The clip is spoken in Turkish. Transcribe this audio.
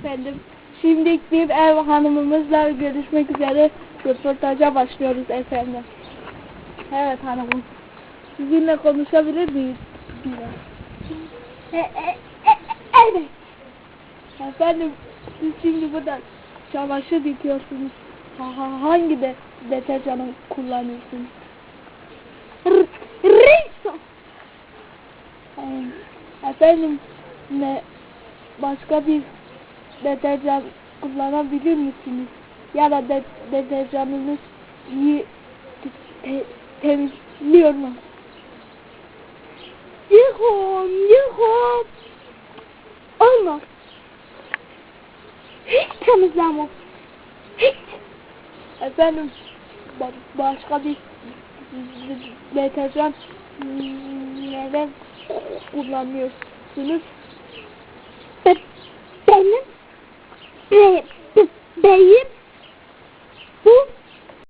efendim. Şimdi bir ev hanımımızla görüşmek üzere röportaja başlıyoruz efendim. Evet hanımım. Sizinle konuşabilir miyiz? E, e, e, evet. Efendim siz şimdi burada çamaşır yıkıyorsunuz. Ha, ha- hangi de deterjanı kullanıyorsunuz? Rinso. Efendim ne başka bir deterjan kullanabilir misiniz? Ya da de, deterjanınız iyi te- temizliyor mu? Yıkım, yıkım. Olmaz. Hiç temizlemem. Hiç. Efendim ba- başka bir deterjan neden kullanıyorsunuz? Be Benim.